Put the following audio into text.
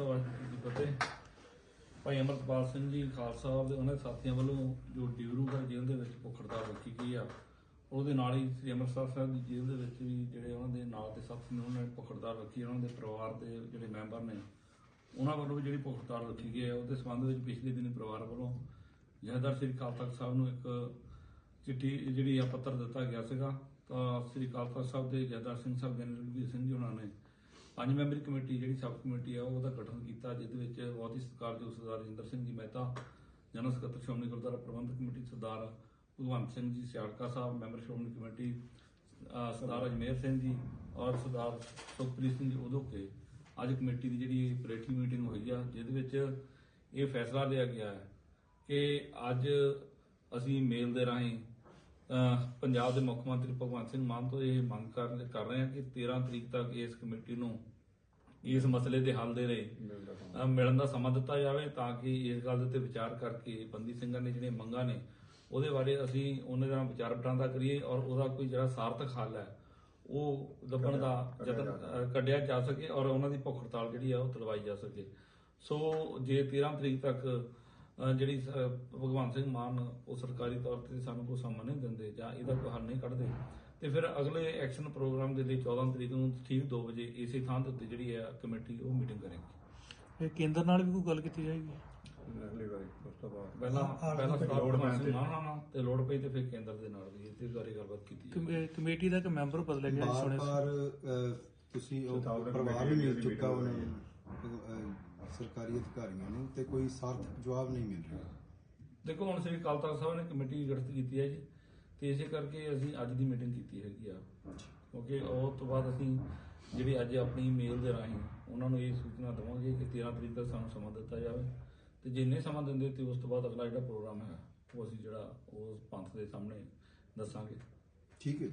ਖਾਲਸਾ ਵਾਹਿਗੁਰੂ ਜੀ ਕੀ ਫਤਿਹ। ਭਾਈ ਅਮਰਪਾਲ ਸਿੰਘ ਜੀ, ਖਾਲਸਾ ਦੇ ਉਹਨਾਂ ਦੇ ਸਾਥੀਆਂ ਵੱਲੋਂ ਜੋ ਡਿਊਰੂਗੜ੍ਹ ਜੇਲ੍ਹ ਦੇ ਵਿੱਚ ਭੁੱਖੜਤਾ ਰੱਖੀ ਗਈ ਆ, ਉਹਦੇ ਨਾਲ ਹੀ ਸ੍ਰੀ ਅੰਮ੍ਰਿਤਸਰ ਸਾਹਿਬ ਦੀ ਜੇਲ੍ਹ ਦੇ ਵਿੱਚ ਵੀ ਜਿਹੜੇ ਉਹਨਾਂ ਦੇ ਨਾਲ ਦੇ ਸਾਥੀ ਨੇ, ਉਹਨਾਂ ਨੇ ਭੁੱਖੜਤਾ ਰੱਖੀ, ਉਹਨਾਂ ਦੇ ਪਰਿਵਾਰ ਦੇ ਜਿਹੜੇ ਮੈਂਬਰ ਨੇ, ਉਹਨਾਂ ਵੱਲੋਂ ਵੀ ਜਿਹੜੀ ਭੁੱਖੜਤਾ ਰੱਖੀ ਗਈ ਹੈ ਉਹਦੇ ਸੰਬੰਧ ਵਿੱਚ ਪਿਛਲੇ ਦਿਨੀ ਪਰਿਵਾਰ ਵੱਲੋਂ ਜਹਦਰ ਸ੍ਰੀ ਅਕਾਲ ਤਖਤ ਸਾਹਿਬ ਨੂੰ ਇੱਕ ਚਿੱਠੀ ਜਿਹੜੀ ਆ ਪੱਤਰ ਦਿੱਤਾ ਗਿਆ ਸੀਗਾ। ਤਾਂ ਸ੍ਰੀ ਅਕਾਲ ਤਖਤ ਸਾਹਿਬ ਦੇ ਜਹਦਰ ਸਿੰਘ ਸਾਹਿਬ ਜਨਰਲ ਰਘਬੀਰ ਸਿੰਘ ਜੀ ਉਹਨਾਂ ਨੇ ਪੰਜ ਮੈਂਬਰੀ ਕਮੇਟੀ ਜਿਹੜੀ ਸਬ ਕਮੇਟੀ ਆ, ਉਹਦਾ ਗਠਨ ਕੀਤਾ, ਜਿਹਦੇ ਵਿੱਚ ਬਹੁਤ ਹੀ ਸਤਿਕਾਰਯੋਗ ਸਰਦਾਰ ਰਜਿੰਦਰ ਸਿੰਘ ਜੀ ਮਹਿਤਾ, ਜਨਰਲ ਸਕੱਤਰ Shiromani Gurdwara Parbandhak committee Sardar Bhagwant Singh ji Siarka Sahib, member Shiromani committee Sardar Ajmer Singh ji ਔਰ ਸਰਦਾਰ ਸੁਖਪ੍ਰੀਤ ਸਿੰਘ ਜੀ ਉਦੋਂ ਕੇ ਅੱਜ ਕਮੇਟੀ ਦੀ ਜਿਹੜੀ ਪਲੇਠੀ ਮੀਟਿੰਗ ਹੋਈ ਆ, ਜਿਹਦੇ ਵਿੱਚ ਇਹ ਫੈਸਲਾ ਲਿਆ ਗਿਆ ਹੈ ਕਿ ਅੱਜ ਅਸੀਂ ਮੇਲ ਦੇ ਰਾਹੀਂ ਪੰਜਾਬ ਦੇ ਮੁੱਖ ਮੰਤਰੀ ਭਗਵੰਤ ਸਿੰਘ ਮਾਨ ਤੋਂ ਇਹ ਮੰਗ ਕਰ ਕਰ ਰਹੇ ਹਾਂ ਕਿ 13 ਤਰੀਕ ਤੱਕ ਇਸ ਕਮੇਟੀ ਨੂੰ ਇਸ ਮਸਲੇ ਦੇ ਹੱਲ ਦੇ ਲਈ ਮਿਲਣ ਦਾ ਸਮਾਂ। ਦਿੱਤਾ ਜਾਵੇ ਤਾਂ ਕਿ ਇਸ ਗੱਲ ਦੇ ਉੱਤੇ ਵਿਚਾਰ ਕਰਕੇ ਬੰਦੀ ਸਿੰਘਾਂ ਨੇ ਜਿਹੜੀਆਂ ਮੰਗਾਂ ਨੇ ਉਹਦੇ ਬਾਰੇ ਅਸੀਂ ਉਹਨਾਂ ਦਾ ਵਿਚਾਰ ਵਟਾਂਦਰਾ ਕਰੀਏ ਔਰ ਉਹਦਾ ਕੋਈ ਜਿਹੜਾ ਸਾਰਥਕ ਹੱਲ ਹੈ ਉਹ ਲੱਭਣ ਦਾ ਯਤਨ ਕੱਢਿਆ ਜਾ ਸਕੇ ਔਰ ਉਹਨਾਂ ਦੀ ਭੁੱਖ ਹੜਤਾਲ ਜਿਹੜੀ ਆ ਉਹ ਤੁਲਵਾਈ ਜਾ ਸਕੇ। ਸੋ ਜੇ 13 ਤਰੀਕ ਤੱਕ ਜਿਹੜੀ ਭਗਵੰਤ ਸਿੰਘ ਮਾਨ ਉਹ ਸਰਕਾਰੀ ਤੌਰ ਤੇ ਸਾਨੂੰ ਕੋਈ ਸਮਾਂ ਨਹੀਂ ਦਿੰਦੇ ਜਾਂ ਇਹਦਾ ਕੋਈ ਹੱਲ ਨਹੀਂ ਕੱਢਦੇ। ਤੇ ਫਿਰ ਅਗਲੇ ਐਕਸ਼ਨ ਪ੍ਰੋਗਰਾਮ ਦੇ ਲਈ 14 ਤਰੀਕ ਨੂੰ ਠੀਕ 2 ਵਜੇ ਇਸੇ ਥਾਂ ਉੱਤੇ ਜਿਹੜੀ ਹੈ ਕਮੇਟੀ ਉਹ ਮੀਟਿੰਗ ਕਰੇਗੀ। ਇਹ ਕੇਂਦਰ ਨਾਲ ਵੀ ਕੋਈ ਗੱਲ ਕੀਤੀ ਜਾਏਗੀ? ਅਗਲੀ ਵਾਰੀ ਉਸ ਤੋਂ ਬਾਅਦ। ਪਹਿਲਾਂ ਪਹਿਲਾਂ ਸਰਕਾਰ ਲੋੜ ਤੇ। ਤੇ ਪਈ ਤੇ ਫਿਰ ਕੇਂਦਰ ਦੇ ਨਾਲ ਵੀ ਇਹਦੇ ਬਾਰੇ ਗੱਲਬਾਤ ਕੀਤੀ ਕਮੇਟੀ ਦਾ ਇੱਕ ਮੈਂਬਰ ਬਦਲਿਆ ਗਿਆ ਸੁਣਿਆ ਤੁਸੀਂ ਉਹ ਪਰਿਵਾਰ ਨੂੰ ਮਿਲ ਚੁੱਕਾ ਉਹਨਾਂ। ਸਰਕਾਰੀ ਅਧਿਕਾਰੀਆਂ ਨੂੰ ਤੇ ਕੋਈ ਸਾਰਥਕ ਜਵਾਬ ਨਹੀਂ ਮਿਲ ਰਿਹਾ। ਦੇਖੋ ਹੁਣ ਸ੍ਰੀ ਅਕਾਲ ਤਖਤ ਸਾਹਿਬ ਨੇ ਕਮੇਟੀ ਗਠਿਤ ਕੀਤੀ ਹੈ ਜੀ ਤੇ ਇਸੇ ਕਰਕੇ ਅਸੀਂ ਅੱਜ ਦੀ ਮੀਟਿੰਗ ਕੀਤੀ ਹੈਗੀ ਆ। ਕਿਉਂਕਿ ਉਹ ਤੋਂ ਬਾਅਦ ਅਸੀਂ ਜਿਹੜੀ ਅੱਜ ਆਪਣੀ ਮੇਲ ਦੇ ਰਾਹੀਂ ਉਹਨਾਂ ਨੂੰ ਇਹ ਸੂਚਨਾ ਦੇਵਾਂਗੇ ਕਿ 13 ਤਰੀਕ ਤੱਕ ਸਾਨੂੰ ਸਮਾਂ ਦਿੱਤਾ ਜਾਵੇ। ਤੇ ਜਿੰਨੇ ਸਮਾਂ ਦਿੰਦੇ ਤੇ ਉਸ ਤੋਂ ਬਾਅਦ ਅਗਲਾ ਜਿਹੜਾ ਪ੍ਰੋਗਰਾਮ ਹੈ ਉਹ ਅਸੀਂ ਜਿਹੜਾ ਉਸ ਪੰਥ ਦੇ ਸਾਹਮਣੇ ਦੱਸਾਂਗੇ। ਠੀਕ ਹੈ